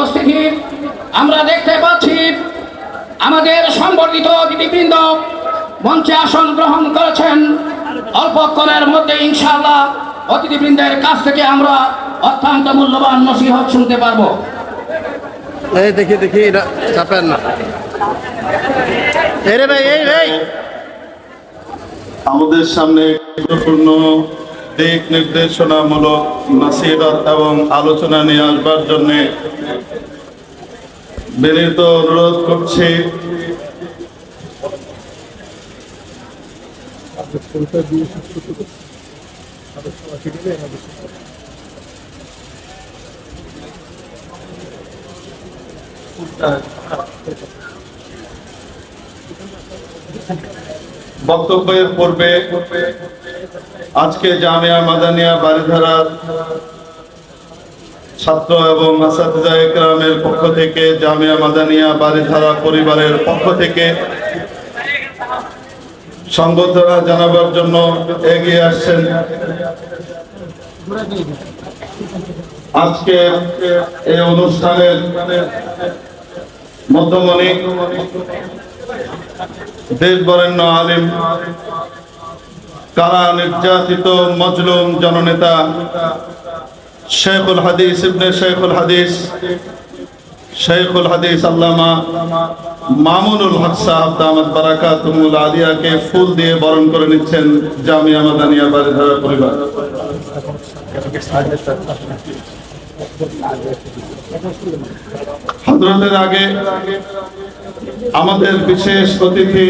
উপস্থিতি আমরা দেখতে পাচ্ছি আমাদের সংবর্ধিত অতিথিবৃন্দ মঞ্চে আসন গ্রহণ করেছেন। অল্পক্ষণের মধ্যে ইনশাআল্লাহ অতিথিবৃন্দের কাছ থেকে আমরা অত্যন্ত মূল্যবান নসিহত শুনতে পারব। এই দেখি দেখি এটা চাপেন না। এই রে ভাই এই ভাই। আমাদের সামনে গুরুত্বপূর্ণ দিক নির্দেশনামূলক নাসিরত এবং আলোচনা নিয়ে আসবার জন্য বিনীত অনুরোধ করছি। বক্তব্যের পূর্বে আজকে জামিয়া মাদানিয়া বারিধারার ছাত্র এবং আসাদিজা পক্ষ থেকে, জামিয়া মাদানিয়া বারিধারা পরিবারের পক্ষ থেকে সংবর্ধনা জানাবার জন্য এগিয়ে আসছেন। আজকে এই অনুষ্ঠানের মধ্যমণি দেশ বরেণ্য আলিম কারা নির্যাতিত মজলুম জননেতা শেখুল হাদিস ইবনে শেখুল হাদিস শেখুল হাদিস আল্লামা মামুনুল হক সাহেব দামাত বারাকাতুমুল আলিয়াকে ফুল দিয়ে বরণ করে নিচ্ছেন জামিয়া মাদানিয়া বারিধারা পরিবার। হজরতের আগে আমাদের বিশেষ অতিথি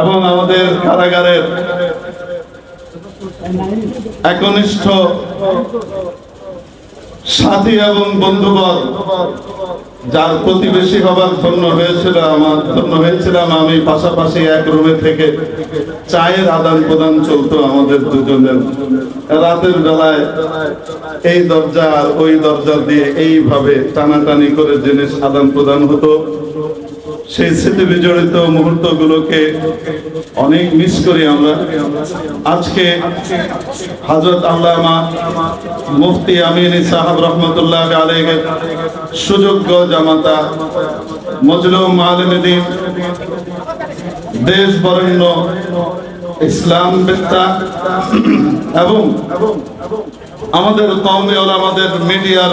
এবং আমাদের কারাগারের একনিষ্ঠ সাথী এবং বন্ধুবর যার প্রতিবেশী হবার জন্য হয়েছিল আমার, জন্য হয়েছিলাম আমি, পাশাপাশি এক রুমে থেকে চায়ের আদান প্রদান চলতো আমাদের দুজনের। রাতের বেলায় এই দরজা আর ওই দরজা দিয়ে এইভাবে টানাটানি করে জিনিস আদান প্রদান হতো। সেই স্মৃতি বিজড়িত মুহূর্ত গুলোকে অনেক মিস করি আমরা। আজকে হজরত আল্লামা মুফতি আমিন সাহাব রহমতুল্লাহ আলহের সুযোগ্য জামাতা মজলুম আলমদিন দেশ বরেণ্য ইসলাম বেত্তা এবং আমাদের কমে আমাদের মিডিয়ার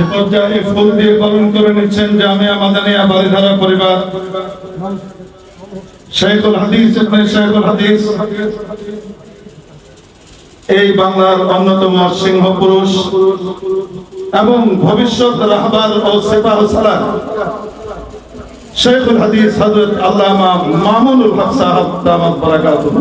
এ পর্যায়ে ফুল দিয়ে বরণ করে নিচ্ছেন জামিয়া মাদানিয়া বাড়িধারা পরিবার। শেখুল হাদিস শেখুল হাদিস। এই বাংলার অন্যতম সিংহ পুরুষ এবং ভবিষ্যৎ রাহবার ও সেফা সালার শেখুল হাদিস হযরত আল্লামা মামুনুল হক সাহেব দামাত বারাকাতুহু।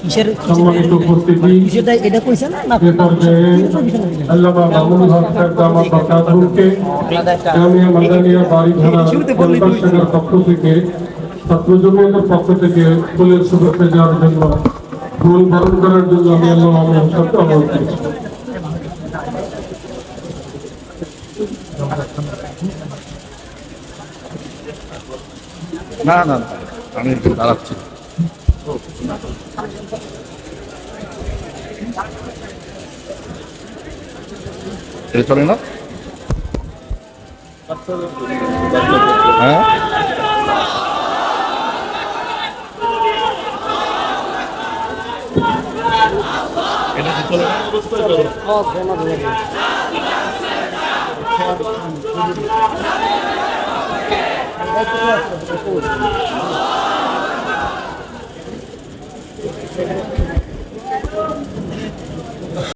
কিসের সম্মানিত উপস্থিতি বিষয়টা এটা না আল্লামা হক বাকাতুলকে জামিয়া মাদানিয়া পক্ষ থেকে ছাত্র জমিয়তের পক্ষ থেকে ফুলের শুভেচ্ছা দেওয়ার জন্য ফুল বরণ করার জন্য আমি আল্লাহ মামুনুল হক অনুরোধ করছি না না আমি দাঁড়াচ্ছি। চলে না? হ্যাঁ? চলে না?